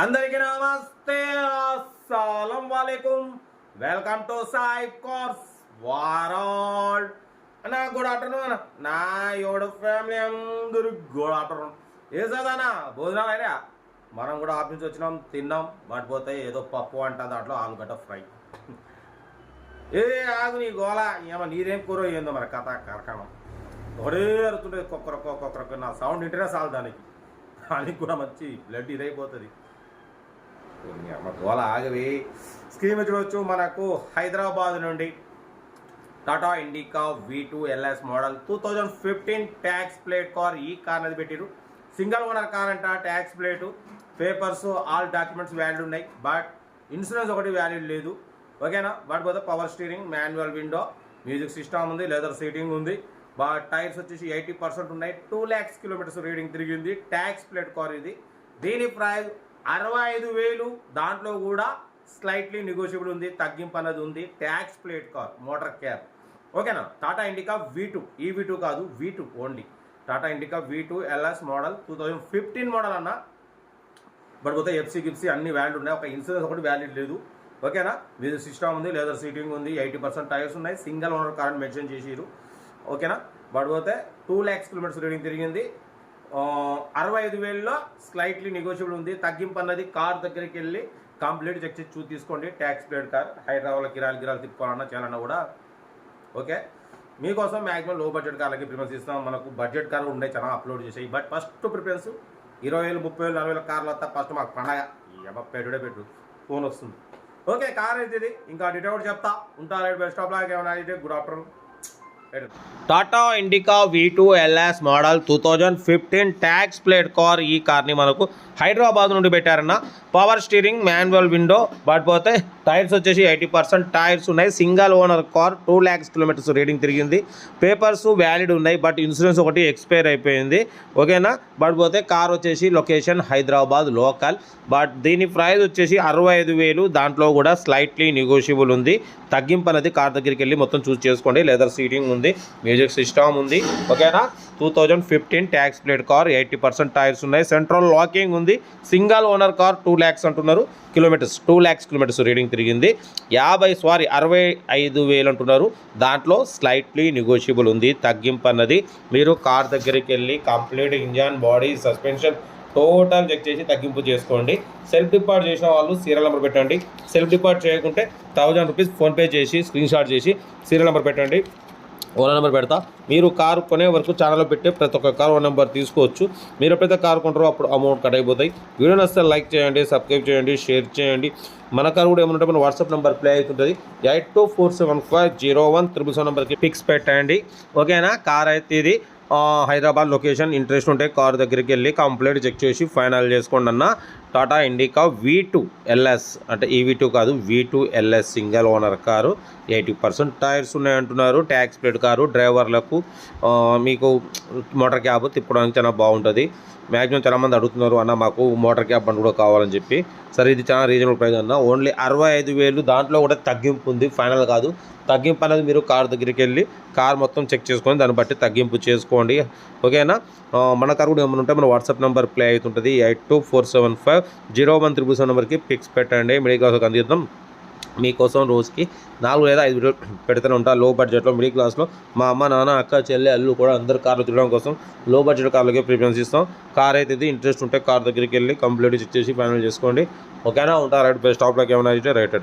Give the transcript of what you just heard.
అందరికీ నమస్తే అస్సలం వాలేకుం. Welcome to Sai cars world అన్న గుడ్ ఆఫ్టర్నూన్ నా యోడు ఫ్యామిలీ అందరు గుడ్ ఆఫ్టర్నూన్ ఏ చదానా భోజనాలు అయినా మనం కూడా ఆఫీస్ వచ్చినాం తిన్నాం. పడిపోతే ఏదో పప్పు అంట దాంట్లో ఆలుగడ్డ ఫ్రై. ఏ ఆగు నీ గోళ ఏమో నీదేం కూర ఏందో మరి కథ కరకణం. ఒకటే అరుతుండే కుక్కరొక్క కుక్కరొక్క నా సౌండ్ వింటేనే చాలు దానికి. దానికి కూడా మంచి బ్లడ్ ఇదైపోతుంది. అమ్మ గోల ఆగవి. స్క్రీన్ చూడవచ్చు మనకు హైదరాబాద్ నుండి Tata Indica V two LS model two thousand fifteen tax plate car ఈ కార్ అనేది పెట్టిరు సింగిల్ ఓనర్ కార్ అంట tax plate papers all documents valid ఉన్నాయి. బట్ ఇన్సూరెన్స్ ఒకటి వ్యాలిడ్ లేదు. ఓకేనా బట్ పోతే power steering manual window music system ఉంది లెదర్ సీటింగ్ ఉంది. బట్ టైర్స్ వచ్చేసి ఎయిటీ పర్సెంట్ ఉన్నాయి. టూ ల్యాక్స్ కిలోమీటర్స్ రీడింగ్ తిరిగింది. ట్యాక్స్ ప్లేట్ కార్ ఇది. దీని ప్రైస్ అరవై ఐదు వేలు దాంట్లో కూడా స్లైట్లీ నెగోషియబుల్ ఉంది తగ్గింపు అనేది ఉంది. Tax plate car motor cab ఓకేనా? టాటా ఇండికా వీ టూ ఈ వీ టూ కాదు V two only Tata Indica V two LS model two thousand fifteen model అన్న. బట్ పోతే ఎఫ్సీ గిఫ్సీ అన్ని వ్యాలిడ్ ఉన్నాయి. ఒక ఇన్సూరెన్స్ ఒకటి వ్యాలిడ్ లేదు. ఓకేనా? మీద సిస్టమ్ ఉంది లేదర్ సీటింగ్ ఉంది ఎయిటీ పర్సెంట్ టైర్స్ ఉన్నాయి. సింగిల్ ఓనర్ కార్ అని మెన్షన్ చేసిరు ఓకేనా? బట్ పోతే టూ ల్యాక్స్ కిలోమీటర్స్ రీడింగ్ తిరిగింది. అరవై ఐదు వేలలో స్లైట్లీ నెగోషియబుల్ ఉంది. తగ్గింపు అన్నది కార్ దగ్గరికి వెళ్ళి కంప్లీట్ చెక్ చేసి చూ తీసుకోండి. ట్యాక్స్ పేడ్ కార్ హైదరాబాద్లో కిరాలు గిరాలు తిప్పుకోవాలన్నా చేయాలన్నా కూడా. ఓకే? మీకోసం మ్యాక్సిమం లో బడ్జెట్ కార్లకి ప్రిఫరెన్స్ ఇస్తాం. మనకు బడ్జెట్ కార్లు ఉన్నాయి. చాలా అప్లోడ్ చేసాయి. బట్ ఫస్ట్ ప్రిఫరెన్స్ ఇరవై వేలు ముప్పై వేలు నలభై వేల కార్లు వస్తా. ఫస్ట్ మాకు పండగ. ఎవ పెట్టుడే పెట్టు. ఫోన్ వస్తుంది. ఓకే కార్ అయితే ఇది. ఇంకా డీటెయిల్ చెప్తా. ఉంటారు బెస్ట్ ఆఫ్ లాగా ఏమైనా అయితే good afternoon Tata Indica V two LS model two thousand fifteen tax plate car ఈ కార్ని మనకు హైదరాబాద్ నుండి పెట్టారన్న. Power steering manual window but పోతే టైర్స్ వచ్చేసి ఎయిటీ పర్సెంట్ టైర్స్ ఉన్నాయి. Single owner car two lakhs kilometres reading తిరిగింది. పేపర్స్ వ్యాలిడ్ ఉన్నాయి but insurance ఒకటి ఎక్స్పైర్ అయిపోయింది. ఓకేనా? బట్ పోతే కార్ వచ్చేసి లొకేషన్ హైదరాబాద్ లోకల్. బట్ దీని ప్రైస్ వచ్చేసి అరవై ఐదు వేలు. దాంట్లో కూడా స్లైట్లీ నెగోషియబుల్ ఉంది. తగ్గింపు అనేది కార్ దగ్గరికి వెళ్ళి మొత్తం చూస్ చేసుకోండి. లెదర్ సీటింగ్ ఉంది. మ్యూజిక్ సిస్టమ్ ఉంది. ఓకేనా two thousand fifteen tax plate car eighty percent tyres ఉన్నాయి. సెంట్రల్ లాకింగ్ ఉంది. Single owner car two lakhs అంటున్నారు. Kilometres two lakhs kilometres reading తిరిగింది. యాభై సారీ అరవై ఐదు వేలు అంటున్నారు. దాంట్లో స్లైట్లీ నెగోషియబుల్ ఉంది. తగ్గింపు అన్నది. మీరు కార్ దగ్గరికి వెళ్ళి complete engine body suspension total check చేసి తగ్గింపు చేసుకోండి. సెల్ఫ్ డిపార్ట్ చేసిన వాళ్ళు సీరియల్ నెంబర్ పెట్టండి. సెల్ఫ్ డిపార్ట్ చేయకుంటే థౌజండ్ రూపీస్ ఫోన్పే చేసి స్క్రీన్ షాట్ చేసి సీరియల్ నెంబర్ పెట్టండి. ఓనర్ నెంబర్ పెడతా. మీరు కారు కొనే వరకు ఛానల్లో పెట్టే ప్రతి ఒక్క కారు ఓ నెంబర్ తీసుకోవచ్చు. మీరు ఎప్పుడైతే కారు కొంటారో అప్పుడు అమౌంట్ కట్ అయిపోతాయి. వీడియో నచ్చితే లైక్ చేయండి సబ్స్క్రైబ్ చేయండి షేర్ చేయండి. మన కారు కూడా ఏమంటే మన వాట్సాప్ నెంబర్ ప్లే అవుతుంటుంది. Eight two four seven five zero one triple seven నెంబర్కి పిక్స్ పెట్టండి. ఓకేనా? కార్ అయితే ఇది హైదరాబాద్ లొకేషన్ ఇంట్రెస్ట్ ఉంటే కార్ దగ్గరికి వెళ్ళి కంప్లీట్ చెక్ చేసి ఫైనల్ చేసుకోండి అన్న. Tata Indica V two LS అంటే ఈవీ టూ కాదు V two LS single owner car. Eighty percent tyres ఉన్నాయంటున్నారు. Tax plate car డ్రైవర్లకు మీకు మోటార్ క్యాబ్ తిప్పడానికి చాలా బాగుంటుంది. మ్యాక్సిమం చాలా మంది అడుగుతున్నారు అన్న మాకు మోటార్ క్యాబ్ బండి కూడా కావాలని చెప్పి. సరే ఇది చాలా రీజనబుల్ ప్రైస్ అన్న. ఓన్లీ అరవై ఐదు వేలు దాంట్లో కూడా తగ్గింపు ఉంది. ఫైనల్ కాదు. తగ్గింపు అనేది మీరు కార్ దగ్గరికి వెళ్ళి కార్ మొత్తం చెక్ చేసుకొని దాన్ని బట్టి తగ్గింపు చేసుకోండి. ఓకేనా? మన కార్ కూడా ఏమైనా ఉంటే మన వాట్సాప్ నెంబర్ ప్లే అవుతుంటుంది. Eight two four seven five zero one triple seven నెంబర్కి పిక్స్ పెట్టండి. మిడిల్ క్లాస్కి అందిద్దాం. మీకోసం రోజుకి నాలుగు లేదా ఐదు వీడియో పెడుతూనే ఉంటా. లో బడ్జెట్లో మిడిల్ క్లాస్లో మా అమ్మ నాన్న అక్క చెల్లె అల్లు కూడా అందరు కార్లు తిరగడం కోసం లో బడ్జెట్ కార్లకే ప్రిఫరెన్స్ ఇస్తాం. కార్ అయితే ఇంట్రెస్ట్ ఉంటే కార్ దగ్గరికి వెళ్ళి కంప్లీట్ చెక్ చేసి ఫైనల్ చేసుకోండి. ఓకేనా? ఉంటా రైట్ బెస్ట్ స్టాప్లోకి ఏమైనా అయితే రైట్